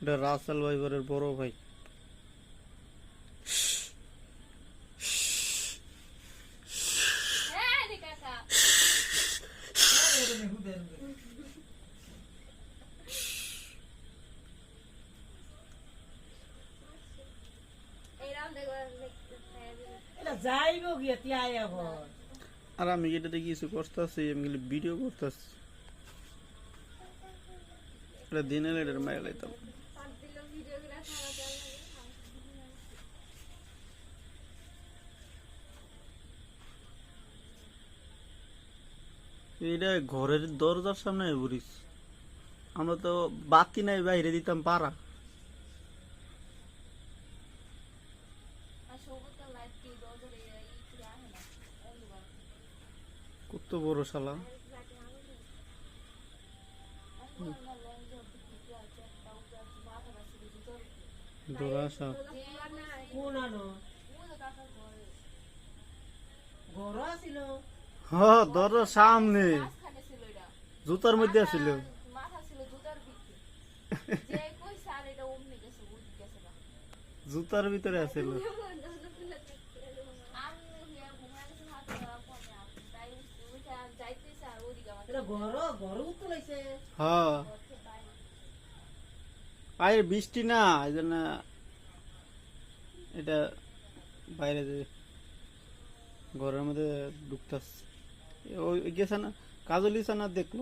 এটা রাসেল ভাইবারের বড় ভাই হ্যাঁ রে কাকা এই রাউন্ড দেখো এটা যাইব গিয়ে তিয়াই এখন আর আমি এটাতে কিছু করতেছি আমি খালি ভিডিও করতেছি এটা দিনে এটার মায়া লাইতাম এটা ঘরের দরজার সামনে ঘুরিস। আমরা তো বাতি নাই বাইরে দিতাম অনুবার কত বড় শালা। কোন ঘর। আছিল। হ দরজার সামনে। জুতার মধ্যে ছিল জুতার ভিতরে আছিল। আর বৃষ্টি না এই জন্য এটা বাইরে যে ঘরের মধ্যে ঢুকতাস ওই গেছে না কাজলি না দেখল।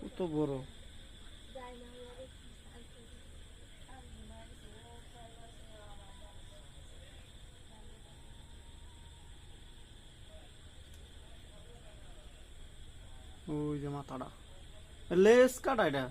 কত বড়। ওই যে মাথাটা। লেস কাটা এটা।